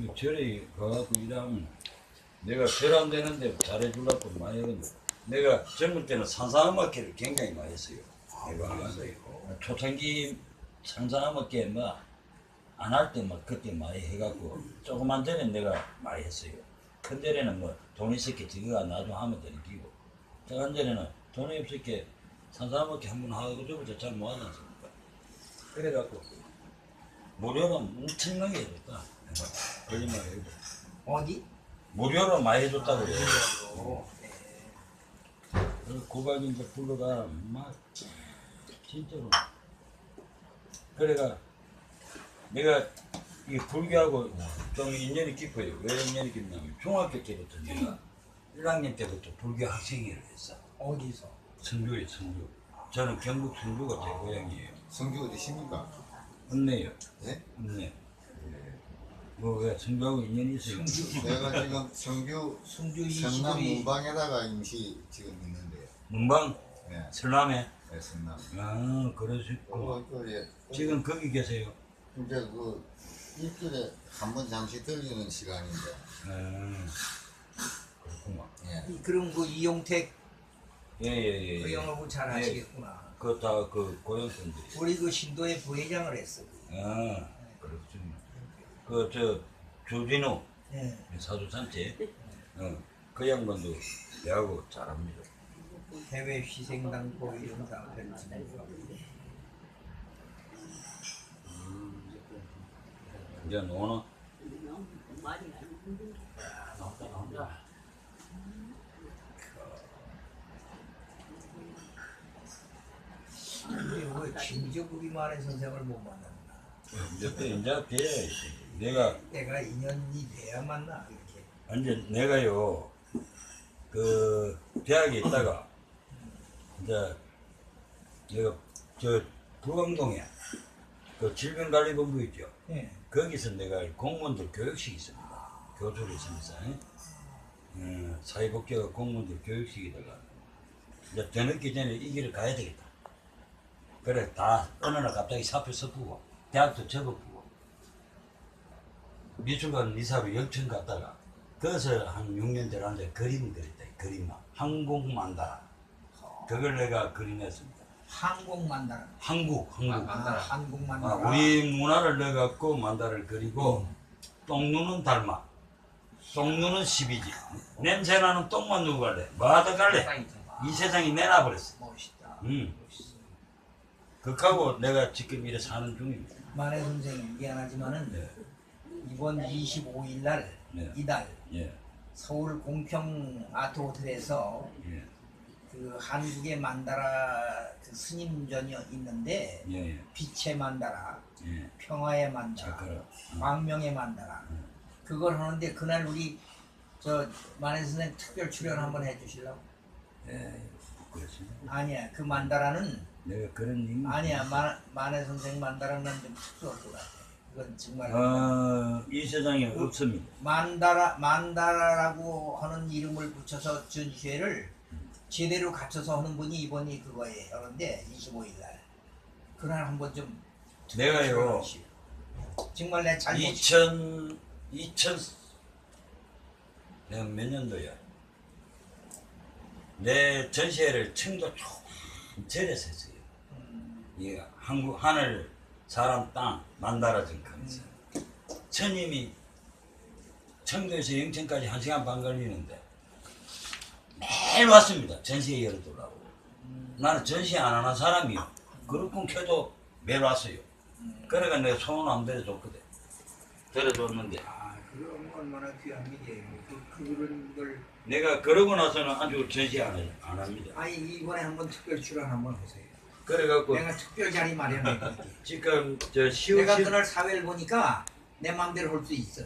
이 절에 가갖고 일하면 내가 별안 되는데 잘해주려고 많이 하거든. 내가 젊을 때는 산사음악회를 굉장히 많이 했어요. 내가 초창기 산사음악회 뭐안 할 때 막 그때 많이 해갖고 조그만 전에 내가 많이 했어요. 큰 전에는 뭐 돈 있었게 지가 나중 하면 되는 기고 작은 전에는 돈이 없었게 산사음악회 한번 하고 저부터 잘 못하지 않습니까? 그래갖고 무료로 엄청나게 해줬다. 거짓말 해도 어디? 무료로 많이 해줬다고 그래. 고박이 이제 불러가 막 진짜로 그래가 내가 이 불교하고 좀 인연이 깊어요. 왜 인연이 깊냐면 중학교 때부터 내가 1학년 때부터 불교 학생회를 했어. 어디서? 성주에 성주. 저는 경북 성주가 제 고향이에요. 성주 어디십니까? 은내요. 예? 은내. 뭐왜 성주하고 인연이 있어요? 내가 지금 성주 순주 성남 문방에다가 임시 지금 있는데요. 문방 예, 설남에. 네, 성남. 아 그러시고 어, 그, 예. 지금 거기 계세요. 이제 그 일주일에 한 번 잠시 들리는 시간인데. 아 그렇구만. 예. 이- 그럼 그 이용택 예예예. 그 영업을 잘 예. 하시겠구나. 그다그 고향 분들이. 우리 그 신도의 부회장을 했어. 아. 그 저 조진호 예. 사주 산채. 어그 양반도 내하고 잘합니다. 해외 희생당 고 이런 사람들 이제 노나. 근데 왜 진짜 우리만의 선생을 못 만났나? 이제 또 이제 돼야지. 내가 내가 인연이 돼야 만나 이렇게. 완전 내가요 그 대학에 있다가 이제 내가 저 불광동에 그 질병관리본부 있죠. 예. 거기서 내가 공무원들 교육식이 있습니다. 교수를 있습니다. 음, 사회복지가 공무원들 교육식이다가 이제 저녁기 전에 이 길을 가야 되겠다. 그래 다 어느 날 갑자기 사표 써보고 대학도 접어보고 미술관 이사로 영천 갔다가 거기서 한 6년 들었는데 그림 그렸다. 그림만 한국 만다라. 그걸 내가 그려냈습니다. 한국 만다라. 한국 한국. 아, 한국 아, 만다라. 우리 문화를 넣어갖고 만다를 그리고 똥누는 닮아 똥누는 12지 냄새나는 똥만 누구 갈래? 뭐하다 갈래? 이 세상이 내놔버렸어 멋있다. 음. 멋있어. 그하고 내가 지금 이래 사는 중입니다 만해 선생님 미안하지만은 네. 이번 25일 날 네. 이달 예, 서울 공평 아트 호텔에서 예, 그 한국의 만다라 그 스님전이 있는데 예, 예, 빛의 만다라, 예. 평화의 만다라, 작가라 광명의 만다라 음. 그걸 하는데 그날 우리 저 만해 선생님 특별 출연 한번 해주실라고? 예, 그렇습니다 아니야 그 만다라는 내가 그런 님 아니야 만, 만해 선생 만다라는 좀 특수할 것 같아. 그건 정말 어, 이 세상에 없습니다 만다라 만다라라고 하는 이름을 붙여서 전시회를 제대로 갖춰서 하는 분이 이번이 그거예요. 그런데 25일 날 그날 한번 좀 내가요. 정말 내 잘못 2000 2000 내가 몇 년도야? 내 전시회를 청도 절에서 했어요. 이 한국 하늘 사람 땅 만다라 정강에서 천님이 청도에서 영천까지 한 시간 반 걸리는데 매일 왔습니다. 전시회 열어두라고. 나는 전시회 안 하는 사람이요. 그룹군 켜도 매일 왔어요. 그러니까 내가 소원 안 들어줬거든. 들어줬는데 아 그럼 얼마나 귀한 일이에요. 그, 그런 걸 내가 그러고 나서는 아주 전시 안, 해- 안 합니다. 아니 이번에 한번 특별 출연 한번 하세요. 그래갖고 내가 특별 자리 마련해. 지금 저 10월, 내가 10, 그날 사회를 보니까 내 마음대로 할 수 있어.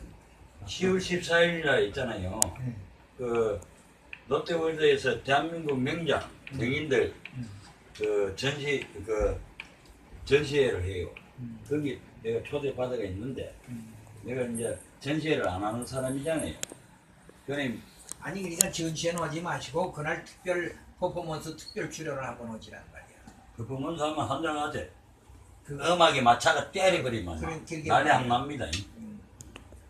10월 14일날 있잖아요. 네. 그 롯데월드에서 대한민국 명장 명인들 음. 그 전시 그 전시회를 해요. 음. 거기 내가 초대 받아가 있는데 음. 내가 이제 전시회를 안 하는 사람이잖아요. 그러니 아니 그러니까 전시회는 하지 마시고 그날 특별 퍼포먼스 특별 출연을 한번 오지란 말이야. 그 보면 사람 한장하지. 그 음악에 맞춰가 때려버리면 그래, 난리 안. 납니다. 음.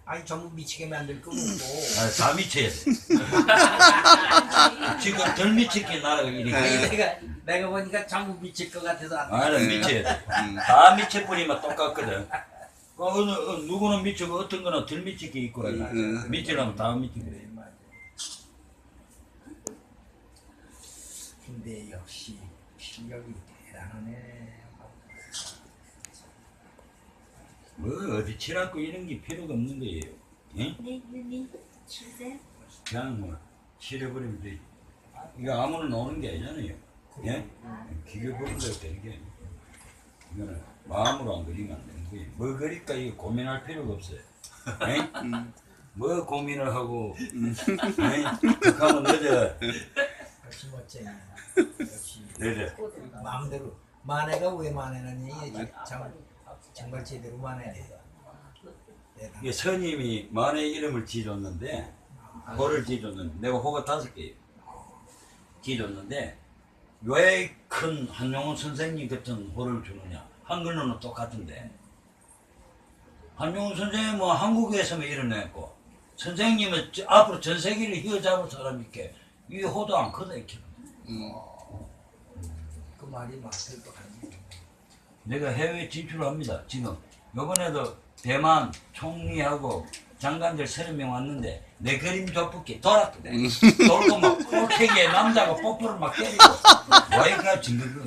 아니 전부 미치게 만들 거고 아, 다 미쳐야 돼. 지금 덜 미치게 나라가 이렇게. 아니 내가 내가 보니까 전부 미칠 것 같아서 안 돼. 아니 미쳐야 돼. 다 미쳐버리면 똑같거든. 그 어느 어, 누구는 미치고 어떤 거는 덜 미치게 있고 미치려면 다 미치게 돼. 근데 역시 실력이 대단하네. 뭐 어디 치라고 이런 게 필요가 없는 거예요. 예? 네, 누님 주세요. 그냥 뭐 치려버리면 돼. 이거 아무나 나오는 게 아니잖아요. 예? 기계 버린다고 되는 게 아니에요. 이거는 마음으로 안 그리면 안 되는 거예요. 뭐 그릴까 이거 고민할 필요가 없어요. 예? 뭐 고민을 하고 예? 그하면 늦어. 역시 멋쟁이. 역시 늦어. 마음대로 만회가 왜 만회는 얘기 참 정말 제대로 만회네. 대단. 이게 스님이 만의 이름을 지어줬는데 호를 지어줬는데 내가 호가 다섯 개예요. 지어줬는데 왜 큰 한용운 선생님 같은 호를 주느냐? 한글로는 똑같은데 한용운 선생님은 뭐 한국에서만 일어났고 선생님은 저- 앞으로 전 세계를 휘어잡을 사람이 있 게이 호도 안 커다 이렇게. 그 말이 맞을 것 같네. 내가 해외 진출합니다. 지금 이번에도 대만 총리하고 장관들 서너 명 왔는데 내 그림 돋붙게 돌았거든. 돌고 막 꼴택에 남자가 뽀뽀를 막 때리고 와이가 징그러.